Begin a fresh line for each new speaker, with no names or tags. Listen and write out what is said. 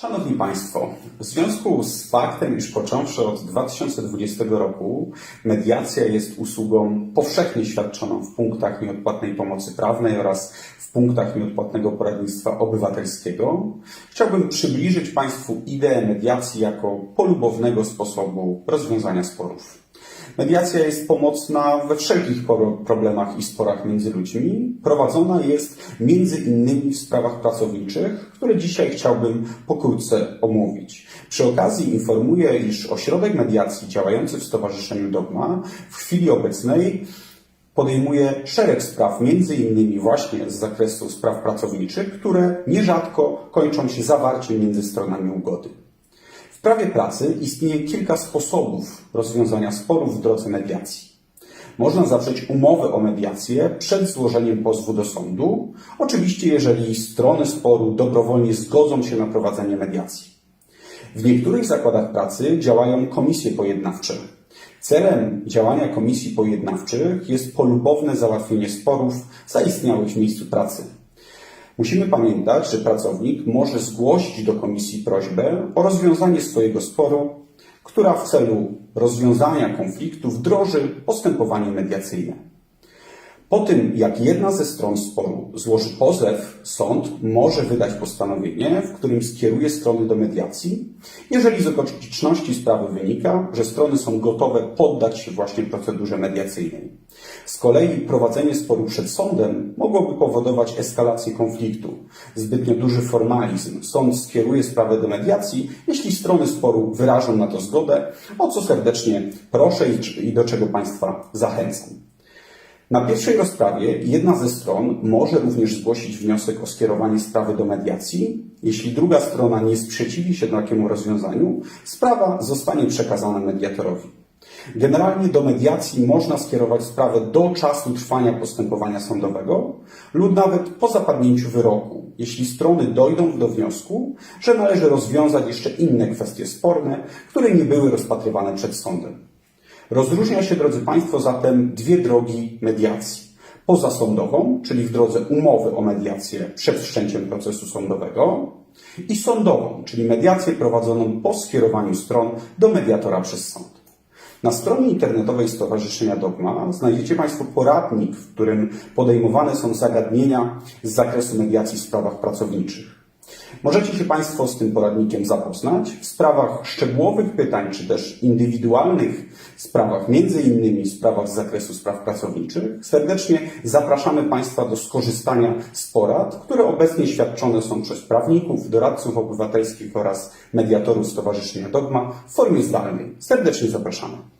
Szanowni Państwo, w związku z faktem, iż począwszy od 2020 roku mediacja jest usługą powszechnie świadczoną w punktach nieodpłatnej pomocy prawnej oraz w punktach nieodpłatnego poradnictwa obywatelskiego, chciałbym przybliżyć Państwu ideę mediacji jako polubownego sposobu rozwiązania sporów. Mediacja jest pomocna we wszelkich problemach i sporach między ludźmi. Prowadzona jest między innymi w sprawach pracowniczych, które dzisiaj chciałbym pokrótce omówić. Przy okazji informuję, iż ośrodek mediacji działający w Stowarzyszeniu Dogma w chwili obecnej podejmuje szereg spraw, między innymi właśnie z zakresu spraw pracowniczych, które nierzadko kończą się zawarciem między stronami ugody. W prawie pracy istnieje kilka sposobów rozwiązania sporów w drodze mediacji. Można zawrzeć umowę o mediację przed złożeniem pozwu do sądu, oczywiście jeżeli strony sporu dobrowolnie zgodzą się na prowadzenie mediacji. W niektórych zakładach pracy działają komisje pojednawcze. Celem działania komisji pojednawczych jest polubowne załatwienie sporów zaistniałych w miejscu pracy. Musimy pamiętać, że pracownik może zgłosić do komisji prośbę o rozwiązanie swojego sporu, która w celu rozwiązania konfliktu wdroży postępowanie mediacyjne. Po tym, jak jedna ze stron sporu złoży pozew, sąd może wydać postanowienie, w którym skieruje strony do mediacji, jeżeli z okoliczności sprawy wynika, że strony są gotowe poddać się właśnie procedurze mediacyjnej. Z kolei prowadzenie sporu przed sądem mogłoby powodować eskalację konfliktu, zbytnio duży formalizm. Sąd skieruje sprawę do mediacji, jeśli strony sporu wyrażą na to zgodę, o co serdecznie proszę i- do czego Państwa zachęcam. Na pierwszej rozprawie jedna ze stron może również zgłosić wniosek o skierowanie sprawy do mediacji. Jeśli druga strona nie sprzeciwi się takiemu rozwiązaniu, sprawa zostanie przekazana mediatorowi. Generalnie do mediacji można skierować sprawę do czasu trwania postępowania sądowego lub nawet po zapadnięciu wyroku, jeśli strony dojdą do wniosku, że należy rozwiązać jeszcze inne kwestie sporne, które nie były rozpatrywane przed sądem. Rozróżnia się, drodzy Państwo, zatem dwie drogi mediacji. Pozasądową, czyli w drodze umowy o mediację przed wszczęciem procesu sądowego, i sądową, czyli mediację prowadzoną po skierowaniu stron do mediatora przez sąd. Na stronie internetowej Stowarzyszenia Dogma znajdziecie Państwo poradnik, w którym podejmowane są zagadnienia z zakresu mediacji w sprawach pracowniczych. Możecie się Państwo z tym poradnikiem zapoznać w sprawach szczegółowych pytań, czy też indywidualnych sprawach, między innymi w sprawach z zakresu spraw pracowniczych. Serdecznie zapraszamy Państwa do skorzystania z porad, które obecnie świadczone są przez prawników, doradców obywatelskich oraz mediatorów Stowarzyszenia Dogma w formie zdalnej. Serdecznie zapraszamy.